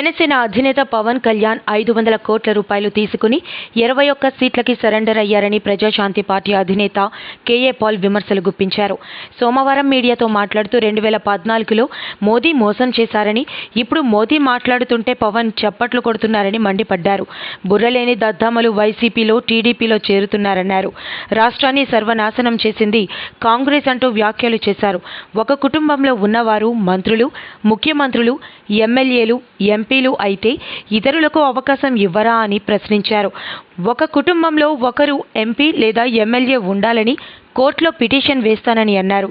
జనసేన అధినేత పవన్ కళ్యాణ్ ఐదు వందల కోట్ల రూపాయలు తీసుకుని ఇరవై ఒక్క సీట్లకి సరెండర్ అయ్యారని ప్రజాశాంతి పార్టీ అధినేత కేఏ పాల్ విమర్శలు గుప్పించారు. సోమవారం మీడియాతో మాట్లాడుతూ రెండు వేల పద్నాలుగులో మోదీ మోసం చేశారని ఇప్పుడు మోదీ మాట్లాడుతుంటే పవన్ చప్పట్లు కొడుతున్నారని మండిపడ్డారు. బుర్రలేని దద్దామలు వైసీపీలో టీడీపీలో చేరుతున్నారన్నారు. రాష్ట్రాన్ని సర్వనాశనం చేసింది కాంగ్రెస్ అంటూ వ్యాఖ్యలు చేశారు. ఒక కుటుంబంలో ఉన్నవారు మంత్రులు ముఖ్యమంత్రులు ఎమ్మెల్యేలు ఎంపీలు అయితే ఇతరులకు అవకాశం ఇవ్వరా అని ప్రశ్నించారు. ఒక కుటుంబంలో ఒకరు ఎంపీ లేదా ఎమ్మెల్యే ఉండాలని కోర్టులో పిటిషన్ వేస్తానని అన్నారు.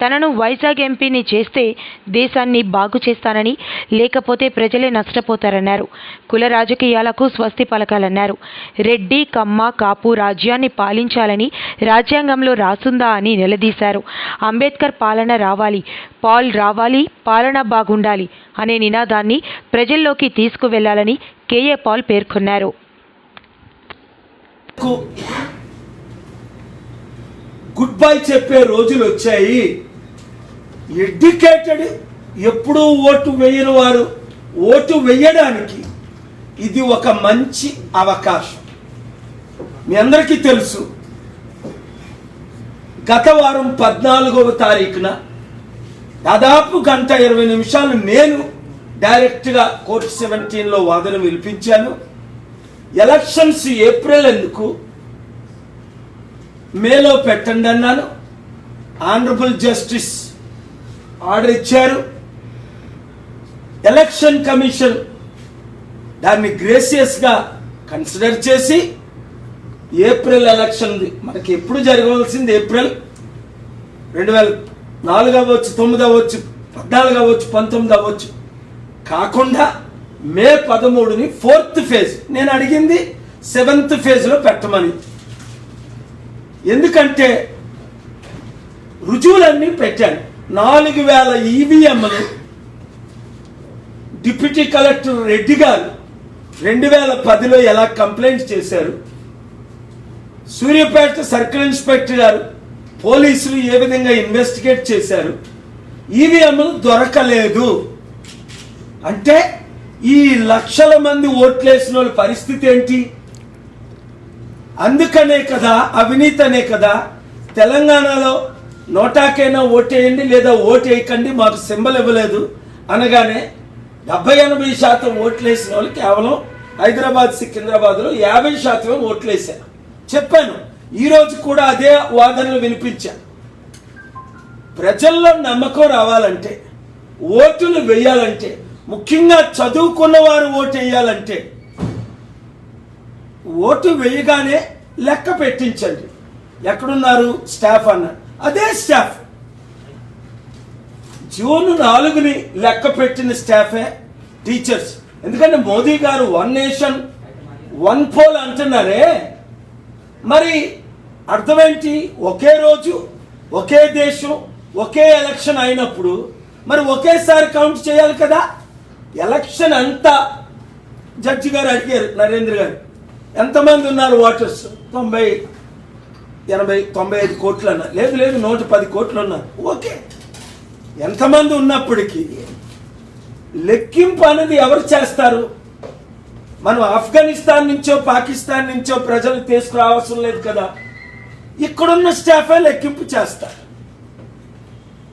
తనను వైజాగ్ ఎంపీని చేస్తే దేశాన్ని బాగు చేస్తానని లేకపోతే ప్రజలే నష్టపోతారన్నారు. కుల రాజకీయాలకు స్వస్తి పలకాలన్నారు. రెడ్డి కమ్మ కాపు రాజ్యాన్ని పాలించాలని రాజ్యాంగంలో రాసుందా అని నిలదీశారు. అంబేద్కర్ పాలన రావాలి పాల్ రావాలి పాలన బాగుండాలి అనే నినాదాన్ని ప్రజల్లోకి తీసుకువెళ్ళాలని కేఏ పాల్ పేర్కొన్నారు. గుడ్ బై చెప్పే రోజులు వచ్చాయి. ఎడ్యుకేటెడ్ ఎప్పుడూ ఓటు వేయని వారు. ఓటు వేయడానికి ఇది ఒక మంచి అవకాశం. మీ అందరికీ తెలుసు గత వారం పద్నాలుగవ తారీఖున దాదాపు గంట ఇరవై నిమిషాలు నేను డైరెక్ట్గా కోర్టు సెవెంటీన్లో వాదన వినిపించాను. ఎలక్షన్స్ ఏప్రిల్ ఎందుకు? మేలో పెట్టండి అన్నాను. ఆనరబుల్ జస్టిస్ ఆర్డర్ ఇచ్చారు. ఎలక్షన్ కమిషన్ దాన్ని గ్రేసియస్గా కన్సిడర్ చేసి ఏప్రిల్ ఎలక్షన్ మనకి ఎప్పుడు జరగవలసింది ఏప్రిల్? రెండు వేల నాలుగు అవ్వచ్చు తొమ్మిది అవ్వచ్చు పద్నాలుగు అవ్వచ్చు పంతొమ్మిది అవ్వచ్చు. కాకుండా మే పదమూడుని ఫోర్త్ ఫేజ్ నేను అడిగింది సెవెంత్ ఫేజ్లో పెట్టమని. ఎందుకంటే రుజువులన్నీ పెట్టాను. నాలుగు వేల ఈవీఎంలు డిప్యూటీ కలెక్టర్ రెడ్డి గారు రెండు వేల పదిలో ఎలా కంప్లైంట్ చేశారు సూర్యాపేట సర్కిల్ ఇన్స్పెక్టర్ గారు పోలీసులు ఏ విధంగా ఇన్వెస్టిగేట్ చేశారు ఈవీఎంలు దొరకలేదు. అంటే ఈ లక్షల మంది ఓట్లేసిన వాళ్ళ పరిస్థితి ఏంటి? అందుకనే కదా అవినీతి అనే కదా తెలంగాణలో నోటాకైనా ఓటేయండి లేదా ఓటేయకండి మాకు సింబల్ ఇవ్వలేదు. అనగానే డెబ్బై ఎనభై శాతం ఓట్లేసిన వాళ్ళు కేవలం హైదరాబాద్ సికింద్రాబాద్లో యాభై శాతమే ఓట్లేశారు చెప్పాను ఈరోజు కూడా అదే వాదనలు వినిపించాను ప్రజల్లో నమ్మకం రావాలంటే ఓటులు వేయాలంటే ముఖ్యంగా చదువుకున్న వారు ఓటు వేయాలంటే ఓటు వేయగానే లెక్క పెట్టించండి. ఎక్కడున్నారు స్టాఫ్ అన్నాడు అదే స్టాఫ్. జూన్ నాలుగుని లెక్క పెట్టిన స్టాఫే టీచర్స్. ఎందుకంటే Modi garu one nation one poll అంటున్నారే. మరి అర్థమేంటి? ఒకే రోజు ఒకే దేశం ఒకే ఎలక్షన్ అయినప్పుడు మరి ఒకేసారి కౌంట్ చేయాలి కదా? ఎలక్షన్ అంతా. జడ్జి గారు అడిగారు నరేంద్ర గారు. ఎంతమంది ఉన్నారు ఓటర్స్ తొంభై ఎనభై తొంభై ఐదు కోట్లు అన్న లేదు లేదు నూట పది కోట్లు ఉన్నారు ఓకే. ఎంతమంది ఉన్నప్పటికీ లెక్కింపు అనేది ఎవరు చేస్తారు? మనం ఆఫ్ఘనిస్తాన్ నుంచో పాకిస్తాన్ నుంచో ప్రజలు తీసుకురావాల్సిన లేదు కదా. ఇక్కడున్న స్టాఫే లెక్కింపు చేస్తారు.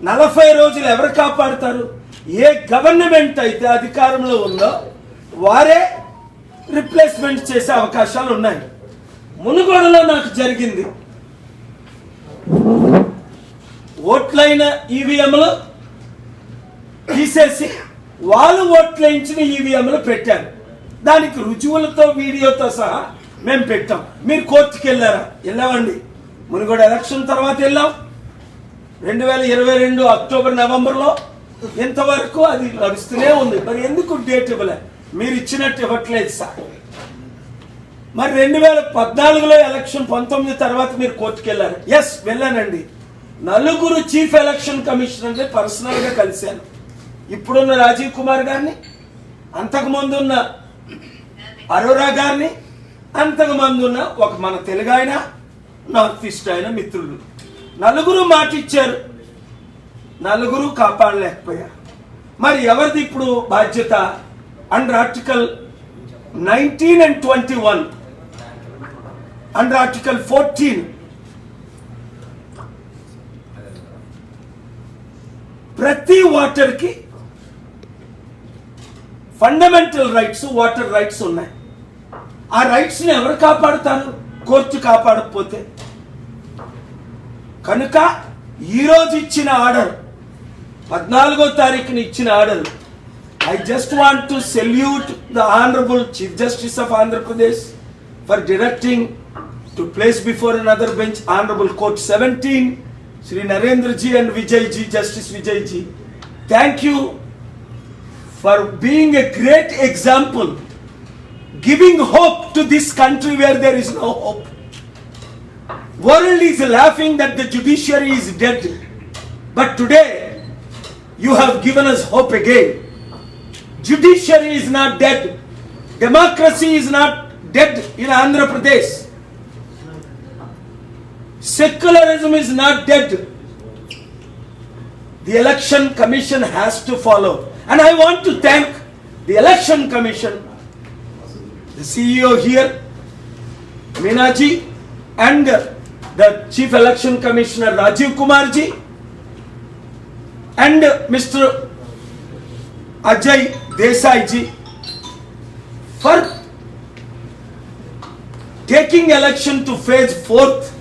నలభై రోజులు ఎవరు కాపాడుతారు? ఏ గవర్నమెంట్ అయితే అధికారంలో ఉందో వారే రిప్లేస్మెంట్ చేసే అవకాశాలు ఉన్నాయి మునుగోడలో నాకు జరిగింది. ఓట్లైన ఈవీఎంలు తీసేసి వాళ్ళు ఓట్లేయించిన ఈవీఎంలు పెట్టారు. దానికి రుజువులతో వీడియోతో సహా మేము పెట్టాం. మీరు కోర్టుకి వెళ్ళారా వెళ్ళామండి. మునుగోడు ఎలక్షన్ తర్వాత వెళ్ళాం. రెండు వేల ఇరవై రెండు అక్టోబర్ నవంబర్లో ఇంతవరకు అది నడుస్తూనే ఉంది. మరి ఎందుకు డేట్ ఇవ్వలే? మీరు ఇచ్చినట్టు ఇవ్వట్లేదు సార్. మరి రెండు వేల పద్నాలుగులో ఎలక్షన్ పంతొమ్మిది తర్వాత మీరు కోర్టుకు వెళ్ళారు ఎస్ వెళ్ళానండి. నలుగురు చీఫ్ ఎలక్షన్ కమిషనర్ని పర్సనల్గా కలిశాను. ఇప్పుడున్న రాజీవ్ కుమార్ గారిని అంతకు ఉన్న అరోరా గారిని అంతకు ఉన్న ఒక మన తెలుగు ఆయన నార్త్ ఈస్ట్ ఆయన మిత్రులు. నలుగురు మాటిచ్చారు. నలుగురు కాపాడలేకపోయారు. మరి ఎవరిది ఇప్పుడు బాధ్యత? Under article nineteen and twenty one under Article 14, ప్రతి వాటర్కి ఫండమెంటల్ రైట్స్ వాటర్ రైట్స్ ఉన్నాయి. ఆ రైట్స్ని ఎవరు కాపాడుతారు? కోర్టు కాపాడకపోతే. కనుక ఈరోజు ఇచ్చిన ఆర్డర్ పద్నాలుగో తారీఖున ఇచ్చిన order I just want to salute the honourable chief justice of Andhra Pradesh for directing to place before another bench Honorable Court 17, Sri Narendra Ji and Vijay Ji, Justice Vijay Ji. Thank you for being a great example, giving hope to this country where there is no hope. World is laughing that the judiciary is dead. But today, you have given us hope again. Judiciary is not dead. Democracy is not dead in Andhra Pradesh. Secularism is not dead. The election commission has to follow. And I want to thank the election commission the CEO here, Meenaji, and the Chief Election Commissioner Rajiv Kumar ji, and Mr. Ajay Desaiji for taking election to phase fourth.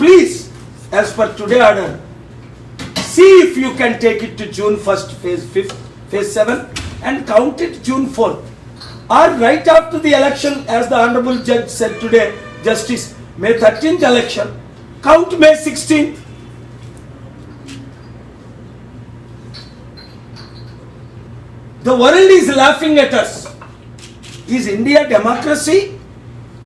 Please, as per today order, see if you can take it to June 1st, phase 5th, phase 7, and count it June 4th. Or right after the election, as the Honorable Judge said today, Justice, May 13th election, count May 16th. The world is laughing at us. Is India democracy